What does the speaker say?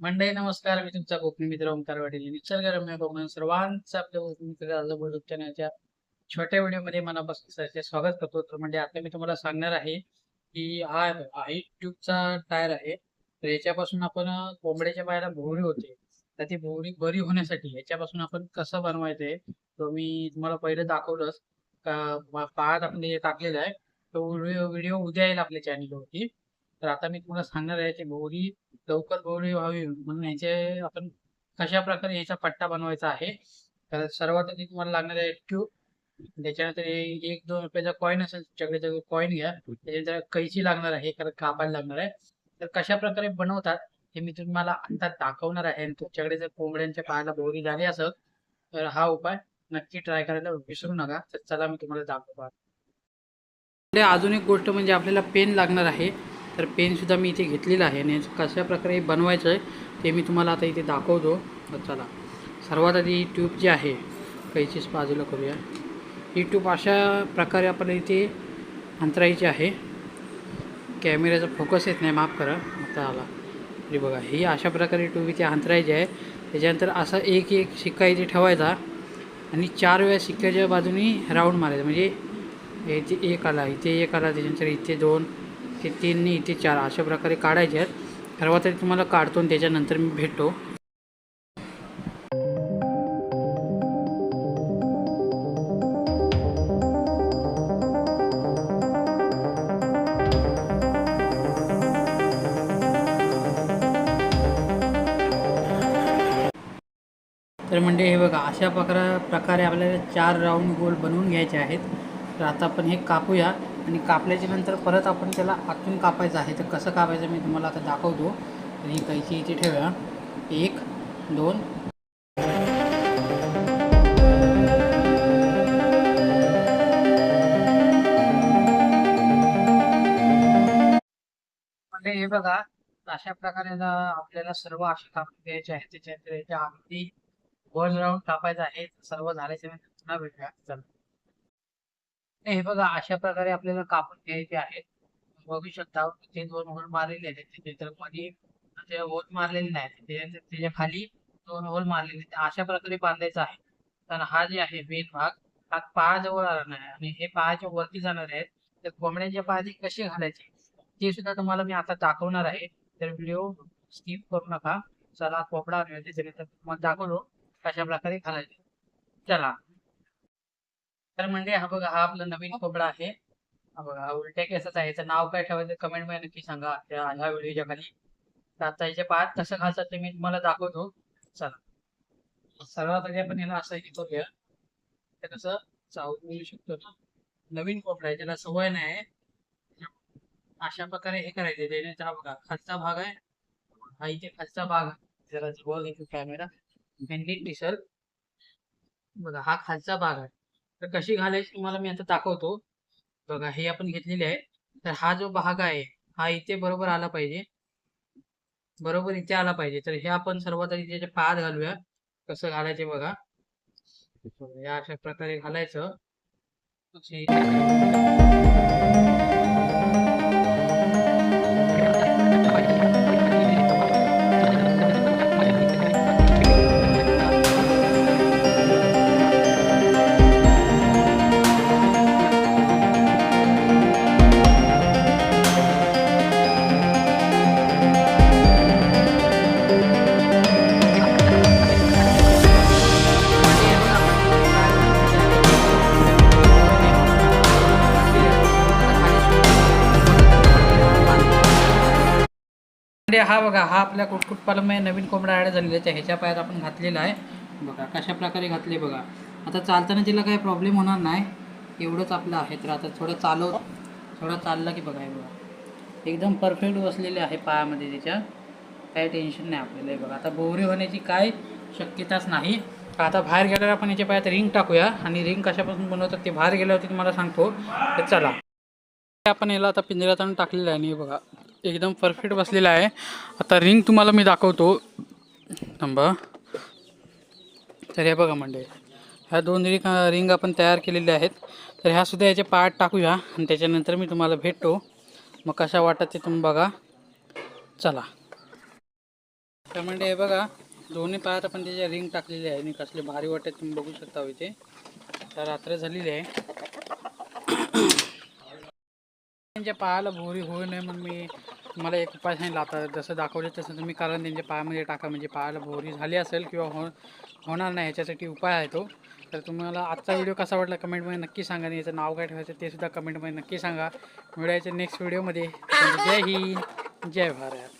मंडळी नमस्कार. मी तुमचा कोकणी मित्र ओंकार वाटेल निसर्गरम्य कोकण सर्वांचं आपल्या कोकणी मित्र चॅनलच्या छोट्या व्हिडिओमध्ये मनापासून सहर्ष स्वागत करतो. तर म्हणजे आता मी तुम्हाला सांगणार आहे की हा ट्यूबचा टायर आहे. तर याच्यापासून आपण कोंबड्याच्या पायाला भोवरी होते. तर ती भोवरी बरी होण्यासाठी याच्यापासून आपण कसं बनवायचंय तो मी तुम्हाला पहिलं दाखवलंच. पाहत पायात आपण हे टाकलेलं आहे. तो व्हिडिओ व्हिडिओ उद्या येईल आपल्या चॅनलवरती तर आता मी तुम्हाला सांगणार आहे की भोवरी लवकर गोळी व्हावी म्हणून याचे आपण कशा प्रकारे याचा पट्टा बनवायचा आहे तर सर्वात आधी तुम्हाला लागणार आहे ट्यूब त्याच्यानंतर एक दोन रुपयाचा कॉईन असेल तुमच्याकडे कॉईन घ्या त्याच्यानंतर कैची लागणार आहे कारण कापायला लागणार आहे. तर कशा प्रकारे बनवतात हे मी तुम्हाला आता दाखवणार आहे आणि तुमच्याकडे जर कोंबड्यांच्या पायाला बोरी झाली असेल तर हा उपाय नक्की ट्राय करायला विसरू नका. तर चला मी तुम्हाला दाखवतो. अजून एक गोष्ट म्हणजे आपल्याला पेन लागणार आहे. तर पेनसुद्धा मी इथे घेतलेलं आहे आणि कशा प्रकारे बनवायचं आहे ते मी तुम्हाला आता इथे दाखवतो. चला. सर्वात आधी ही ट्यूब जी आहे कैचीच बाजूला करूया. ही ट्यूब अशा प्रकारे आपल्याला इथे अंतरायची आहे. कॅमेऱ्याचा फोकस येत नाही माफ करा. आता आला. तरी बघा ही अशा प्रकारे ट्यूब इथे अंतरायची आहे. त्याच्यानंतर असा एक एक शिक्का इथे ठेवायचा आणि चार वेळा शिक्क्याच्या बाजूनी राऊंड मारायचा. म्हणजे इथे एक आला इथे एक आला त्याच्यानंतर इथे दोन ते तीन इथे चार अशा प्रकारे काढायचे आहेत. सर्वात आधी तुम्हाला काढतो आणि त्याच्यानंतर मी भेटतो. तर म्हणजे हे बघा अशा प्रकारा प्रकारे आपल्याला चार राऊंड गोल बनवून घ्यायचे आहेत. तर आता आपण हे कापूया आणि कापल्याच्या नंतर परत आपण त्याला आतून कापायचं आहे. तर कसं कापायचं मी तुम्हाला आता दाखवतो. तर ही कैची इथे ठेवूया. एक दोन. म्हणजे हे बघा अशा प्रकारे आपल्याला सर्व असे कापून घ्यायचे आहेत. त्याच्यानंतर याच्या अगदी वर राऊंड कापायचं आहे. सर्व झाल्याच्यानंतर पुन्हा भेटूया. चला. हे बघा अशा प्रकारे आपल्याला कापून घ्यायचे आहेत. बघू शकता ते दोन होल मारलेले आहेत. तिथे तर मध्ये ते होल मारलेले नाही. त्याच्याखाली दोन होल मारलेले अशा प्रकारे बांधायचं आहे. तर हा जे आहे मेन भाग हा पायाजवळ आला आहे. आणि हे पायाच्या वरती जाणार आहेत. तर कोंबड्यांच्या पायाची कशी घालायचे ते सुद्धा तुम्हाला मी आता दाखवणार आहे. तर व्हिडिओ स्किप करू नका. चला कोंबडा आणूया तुम्हाला दाखवतो कशा प्रकारे घालायचे. चला. तर म्हणजे हा बघा हा आपला नवीन कोंबडा आहे. हा बघा हा उलट्या केसाचा आहे. याचं नाव काय ठेवायचं कमेंटमध्ये नक्की सांगा त्या ह्या व्हिडिओच्या खाली. आता याच्या पायात कसं घालतात ते मी तुम्हाला दाखवतो. चला. सर्वात आधी आपण याला असं हे करूया. ते कसं? चावून मिळू शकतो ना. नवीन कोंबडा आहे त्याला सवय नाही अशा प्रकारे हे करायचे. त्याने हा बघा खालचा भाग आहे. हा इथे खालचा भाग आहे. जरा जवळ कॅमेरा बघा हा खालचा भाग आहे. तर कशी घालायची तुम्हाला मी आता दाखवतो. बघा हे आपण घेतलेले आहे तर हा जो भाग आहे हा इथे बरोबर आला पाहिजे. बरोबर इथे आला पाहिजे. तर हे आपण सर्वात आधी त्याच्या पायात घालूया. कसं घालायचे बघा. या अशा प्रकारे घालायचं. म्हणजे हा बघा हा आपल्या कुटकुटपालमध्ये नवीन कोंबडा ॲड झालेला आहे ह्याच्या पायात आपण घातलेला आहे. बघा कशा प्रकारे घातले बघा. आता चालताना तिला काही प्रॉब्लेम होणार नाही. एवढंच आपलं आहे तर आता थोडं चालव थोडं चाललं की बघा हे बघा. एकदम परफेक्ट बसलेले आहे पायामध्ये त्याच्या काही टेन्शन नाही आपल्याला हे बघा. आता बोवरी होण्याची काय शक्यताच नाही. आता बाहेर गेल्यावर आपण याच्या पायात रिंग टाकूया. आणि रिंग कशापासून बनवतात ते बाहेर गेल्यावरती तुम्हाला सांगतो. तर चला. आपण याला आता पिंजऱ्यात आणून टाकलेलं आहे आणि हे बघा. एकदम परफेक्ट बसलेला आहे. आता रिंग तुम्हाला मी दाखवतो. थांबा. तर हे बघा म्हणजे ह्या दोन रिंग रिंग आपण तयार केलेल्या आहेत. तर ह्यासुद्धा याचे पार्ट टाकूया आणि त्याच्यानंतर मी तुम्हाला भेटतो. मग कशा वाटत ते तुम्ही बघा. चला. त्या म्हणजे हे बघा दोन्ही पायात आपण त्याचे रिंग टाकलेली आहे. आणि कसले भारी वाटत तुम्ही बघू शकता हो इथे. तर रात्र झालेली आहे. त्यांच्या पायाला भोरी होऊ नये म्हणून मी मला एक उपाय सांगितला आता. जसं दाखवले तसं तुम्ही कारण त्यांच्या पायामध्ये टाका. म्हणजे पायाला भोरी झाली असेल किंवा हो होणार नाही याच्यासाठी उपाय आहे तो. तर तुम्हाला आजचा व्हिडिओ कसा वाटला कमेंटमध्ये नक्की सांगा आणि याचं नाव काय ठेवायचं ते सुद्धा कमेंटमध्ये नक्की सांगा. मिळायचं नेक्स्ट व्हिडिओमध्ये जय हिंद जय भारत.